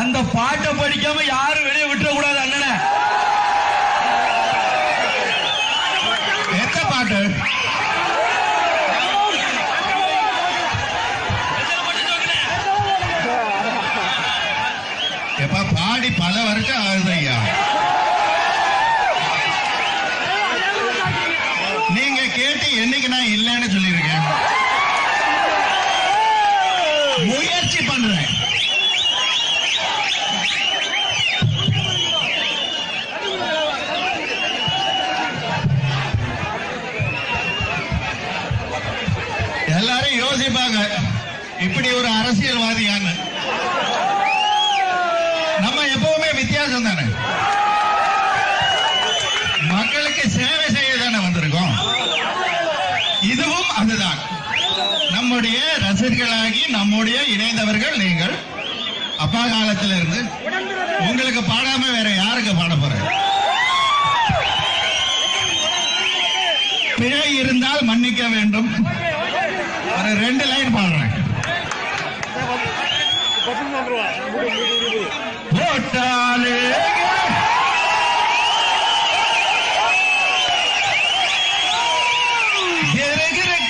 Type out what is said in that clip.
அந்த பாட்டை படிக்காம யாரும் வெளியே விட்டுற கூடாது அண்ணன. எத்த பாட்டு? எப்ப பாடி பல வருஷம் ஆகுது ஐயா. நீங்க கேட்டு என்னைக்கு நான் இல்லைன்னு சொல்லியிருக்கேன். முயற்சி பண்றேன். எல்லாரும் யோசிப்பாங்க இப்படி ஒரு அரசியல்வாதியான்னு நம்ம எப்பவுமே வித்தியாசம் தானே? மக்களுக்கு சேவை செய்ய தானே வந்திருக்கோம். இதுவும் அதுதான். நம்முடைய ரசிகர்களாகி நம்முடைய இணைந்தவர்கள் நீங்கள் அப்பா காலத்தில் இருந்து உங்களுக்கு பாடாம வேற யாருக்கு பாட போற? பிழை இருந்தால் மன்னிக்க வேண்டும். ரெண்டு லைன் பாடுறேன் போட்டாலே गिर गिर